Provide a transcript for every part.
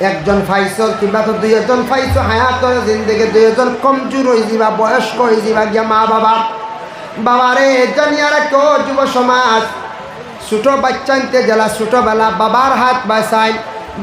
একজন ফাইসল কিংবা তো দুইজন ফাইসল হায়াতর জিন্দগি, দুইজন কমজোর হয়ে যাবা বয়স্ক হয়ে যাবা গিয়া মা বাবা। বাবারে জানিয়া রাখো যুব সমাজ, ছোট বাচ্চাইতে জেলা ছোটবেলা বাবার হাত বাসাই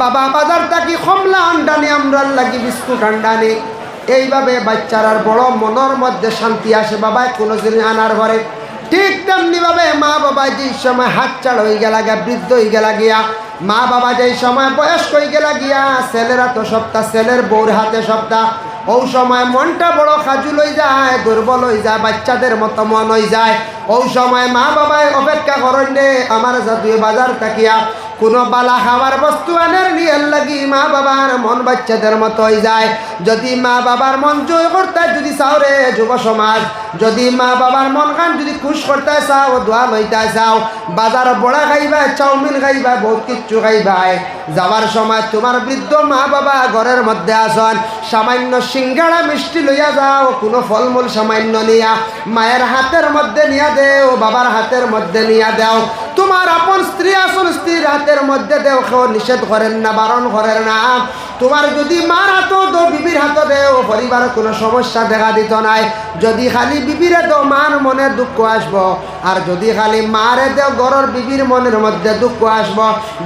বাবা, বাজার থাকি কমলা আন্ডানি, আমরার লাগি বিস্কুট আন্ডানি। এইভাবে বাচ্চার আর বড় মনের মধ্যে শান্তি আসে। বাবাই কোনো জিনিস আনার ঘরে ঠিক তেমনি ভাবে মা বাবা যে সময় হাত চাল হয়ে গেলা গিয়া, বৃদ্ধ হয়ে গেলা গিয়া, মা বাবা যে সময় বয়স্ক হয়ে গেলা গিয়া, ছেলেরা তো সপ্তাহ ছেলের বউর হাতে সপ্তাহ ও সময় মনটা বড় খাজুল হয়ে যায়, দুর্বল হয়ে যায়, বাচ্চাদের মতো মন হয়ে যায়। ও সময় মা বাবায় অপেক্ষা করেন রে, আমার জাতীয় বাজার তাকিয়া কোনো বালা খাওয়ার বস্তু আনের নিয়ে লাগি মা বাবার মন বাচ্চাদের মতো হয়ে যায়। যদি মা বাবার মন জয় করতে যদি চাও রে যুব সমাজ, যদি মা বাবার মন খান যদি খুশ করতে চাও, দোয়া লইতে চাও, বাজার বড়া খাইবা, চাউমিন খাইবা, বহুত কিচ্ছু খাইবাই যাওয়ার সময় তোমার বৃদ্ধ মা বাবা ঘরের মধ্যে আসন, সামান্য সিঙ্গাড়া মিষ্টি লইয়া যাও, কোনো ফলমূল সামান্য নিয়া। মায়ের হাতের মধ্যে নিয়া দেও, বাবার হাতের মধ্যে নিয়া দেও। তোমার আপন স্ত্রী আসুন স্ত্রীর হাতের মধ্যে দেও নিষেধ করেন না বারণ করেন না। তোমার যদি মার হাতও দো, বিবির হাতও দেও পরিবার কোনো সমস্যা দেখা দিত নাই। যদি খালি বিবিরে দো, মার মনে দুঃখ আসব। আর যদি খালি মারে দেও গরর বিবির মনের মধ্যে দুঃখ আসব।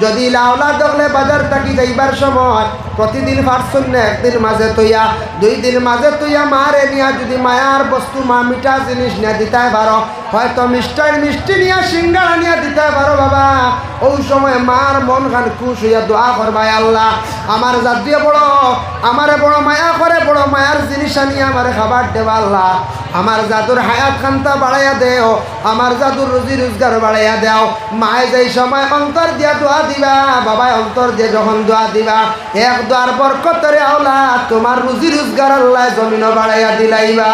যদি লাউলা দেখলে বাজার থাকি যাইবার সময়, প্রতিদিন পারছুন না একদিন মাঝে তৈয়া দুই দিন মাঝে তৈয়া মারে নিয়া, যদি মায়ার বস্তু, মা মিঠা জিনিস নিয়ে দিতে পারো, হয়তো মিষ্টার মিষ্টি নিয়ে, সিঙ্গারা নিয়ে দিতে পারো বাবা। ওই সময় মার মন খান খুশ হইয়া দোয়া করবাই আল্লাহ। আমার জাতীয় বড় আমারে বড় মায়া, করে বড় মায়ার জিনিস আনিয়ে আমারে খাবার দেবা আল্লাহ। আমার জাদুর হায়াত খান্তা বাড়াইয়া দেও, আমার জাদুর রুজি রোজগার বাড়াইয়া দেও। মায়ে যেই সময় অন্তর দিয়া দোয়া দিবা বাবায় অন্তর দিয়ে যখন দোয়া দিবা, এক দোয়ার বরকতরে আওলা তোমার রুজি রোজগার আল্লাহ জমিনও বাড়াইয়া দিলাইবা।